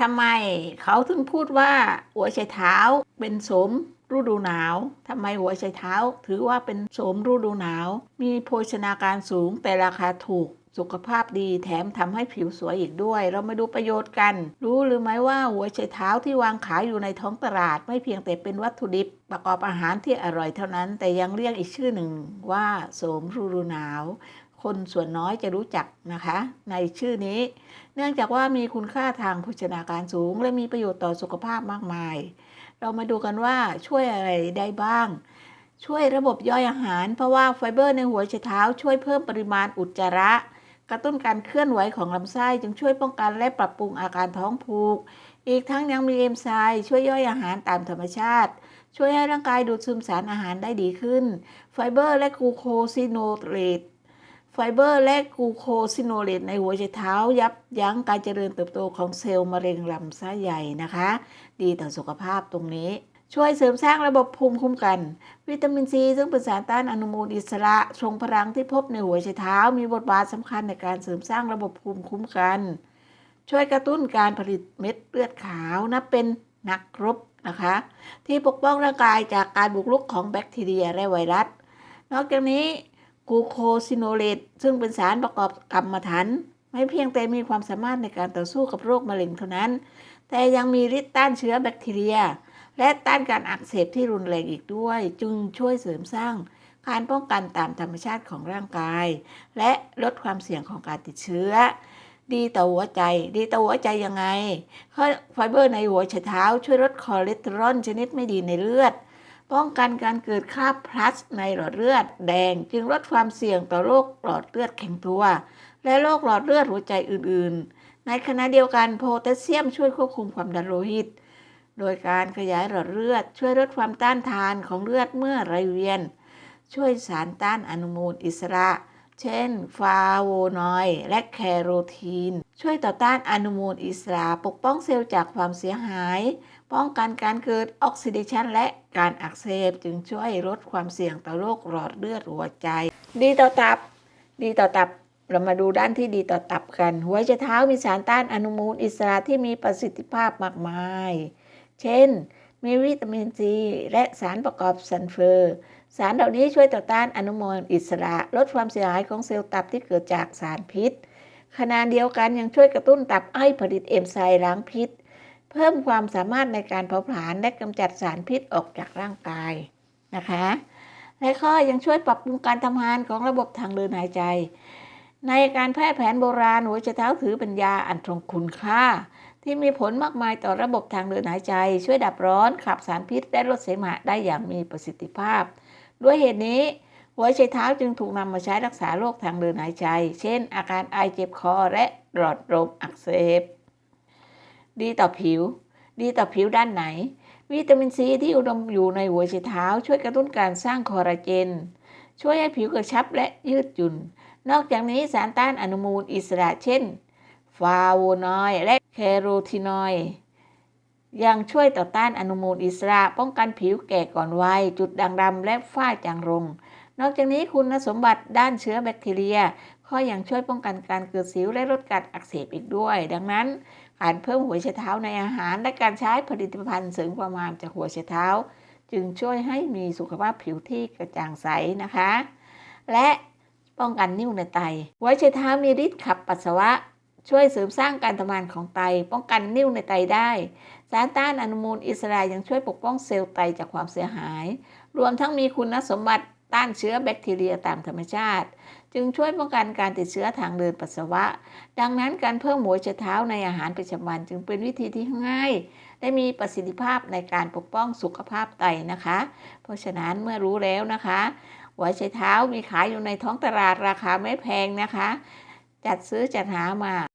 ทำไมเขาถึงพูดว่าหัวไชเท้าเป็นสมฤดูหนาวทำไมหัวไชเท้าถือว่าเป็นสมฤดูหนาว มีโภชนาการสูงแต่ราคาถูกสุขภาพดีแถมทำให้ผิวสวยอีกด้วย เรามาดูประโยชน์กัน รู้หรือไม่ว่าหัวไชเท้าที่วางขายอยู่ในท้องตลาด ไม่เพียงแต่เป็นวัตถุดิบ ประกอบอาหารที่อร่อยเท่านั้น แต่ยังเรียกอีกชื่อหนึ่งว่าโสมฤดูหนาว คนส่วนน้อยจะรู้จักนะคะ ในชื่อนี้ เนื่องจากว่ามีคุณค่าทางโภชนาการสูง และมีประโยชน์ต่อสุขภาพมากมาย เรามาดูกันว่าช่วยอะไรได้บ้าง ช่วยระบบย่อยอาหาร เพราะว่าไฟเบอร์ในหัวไชเท้า ช่วยเพิ่มปริมาณอุจจาระกระตุ้นการเคลื่อนไหวของลำไส้จึงช่วยป้องกันและปรับปรุงอาการท้องผูก อีกทั้งยังมีเอนไซม์ช่วยย่อยอาหารตามธรรมชาติ ช่วยให้ร่างกายดูดซึมสารอาหารได้ดีขึ้น ไฟเบอร์และกลูโคซิโนเลต ไฟเบอร์และกูโคซิโนเลตในหัวไชเท้า ยับยั้งการเจริญเติบโตของเซลล์มะเร็งลำไส้ใหญ่นะคะ ดีต่อสุขภาพตรงนี้ ช่วยเสริมสร้างระบบภูมิคุ้มกัน วิตามินซีซึ่งเป็นสารต้านอนุมูลอิสระทรงพลังที่พบในหัวไชเท้า มีบทบาทสำคัญในการเสริมสร้างระบบภูมิคุ้มกัน ช่วยกระตุ้นการผลิตเม็ดเลือดขาวนับเป็นนักรบนะคะ ที่ปกป้องร่างกายจากการบุกรุกของแบคทีเรียและไวรัส นอกจากนี้ กูโคซิโนเลตซึ่งเป็นสารประกอบกรรมฐานไม่เพียงแต่มีความสามารถในการต่อสู้กับโรคมะเร็งเท่านั้น แต่ยังมีฤทธิ์ต้านเชื้อแบคทีเรีย และต้านการอักเสบที่รุนแรงอีกด้วย จึงช่วยเสริมสร้างการป้องกันตามธรรมชาติของร่างกาย และลดความเสี่ยงของการติดเชื้อ ดีต่อหัวใจ ดีต่อหัวใจยังไงเพราะไฟเบอร์ในหัวไชเท้าช่วยลดคอเลสเตอรอลชนิดไม่ดีในเลือด ป้องกันการเกิดคราบพลัสในหลอดเลือดแดง จึงลดความเสี่ยงต่อโรคหลอดเลือดแข็งตัว และโรคหลอดเลือดหัวใจอื่น ๆ ในขณะเดียวกันโพแทสเซียมช่วยควบคุมความดันโลหิต โดยการขยายหลอดเลือด ช่วยลดความต้านทานของเลือดเมื่อไรเวียน ช่วยสารต้านอนุมูลอิสระ เช่นฟาโวนอยด์และแคโรทีน ช่วยต่อต้านอนุมูลอิสระปกป้องเซลล์จากความเสียหาย ป้องกันการเกิดออกซิเดชันและการอักเสบจึงช่วยลดความเสี่ยงต่อโรคหลอดเลือดหัวใจ ดีต่อตับ ดีต่อตับเรามาดูด้านที่ดีต่อตับกัน หัวไชเท้ามีสารต้านอนุมูลอิสระที่มีประสิทธิภาพมากมาย เช่น มีวิตามินซีและสารประกอบซัลเฟอร์ สารเหล่านี้ช่วยต่อต้านอนุมูลอิสระ ลดความเสียหายของเซลล์ตับที่เกิดจากสารพิษ ขณะเดียวกันยังช่วยกระตุ้นตับให้ผลิตเอนไซม์ล้างพิษ เพิ่มความสามารถในการเผาผลาญและกำจัดสารพิษออกจากร่างกายนะคะ และก็ยังช่วยปรับปรุงการทำงานของระบบทางเดินหายใจ ในการแพทย์แผนโบราณหัวไชเท้าถือเป็นยาอันทรงคุณค่า ที่มีผลมากมายต่อระบบทางเดินหายใจ ช่วยดับร้อนขับสารพิษและลดเสมหะได้อย่างมีประสิทธิภาพ ด้วยเหตุนี้หัวไชเท้าจึงถูกนำมาใช้รักษาโรคทางเดินหายใจ เช่น อาการไอเจ็บคอและหลอดลมอักเสบ ดีต่อผิว ดีต่อผิวด้านไหน วิตามินซีที่อุดมอยู่ในหัวไชเท้าช่วยกระตุ้นการสร้างคอลลาเจน ช่วยให้ผิวกระชับและยืดหยุ่น นอกจากนี้สารต้านอนุมูลอิสระเช่น ฟาโวนอยด์และแคโรทีนอยด์ ยังช่วยต่อต้านอนุมูลอิสระ ป้องกันผิวแก่ก่อนวัย จุดด่างดำและฝ้าจางลง นอกจากนี้คุณสมบัติด้านเชื้อแบคทีเรียก็ยังช่วยป้องกันการเกิดสิวและลดการอักเสบอีกด้วย ดังนั้น การเพิ่มหัวไชเท้าในอาหาร และการใช้ผลิตภัณฑ์เสริมความงามจากหัวไชเท้า จึงช่วยให้มีสุขภาพผิวที่กระจ่างใสนะคะ และป้องกันนิ่วในไต หัวไชเท้ามีฤทธิ์ขับปัสสาวะ ช่วยเสริมสร้างการทำงานของไต ป้องกันนิ่วในไตได้ สารต้านอนุมูลอิสระยังช่วยปกป้องเซลล์ไตจากความเสียหาย รวมทั้งมีคุณสมบัติต้านเชื้อแบคทีเรียตามธรรมชาติ จึงช่วยป้องกันการติดเชื้อทางเดินปัสสาวะ ดังนั้นการเพิ่มหัวไชเท้าในอาหารประจำวันจึงเป็นวิธีที่ง่าย และมีประสิทธิภาพในการปกป้องสุขภาพไตนะคะ เพราะฉะนั้นเมื่อรู้แล้วนะคะ หัวไชเท้ามีขายอยู่ในท้องตลาดราคาไม่แพงนะคะ จัดซื้อจัดหามา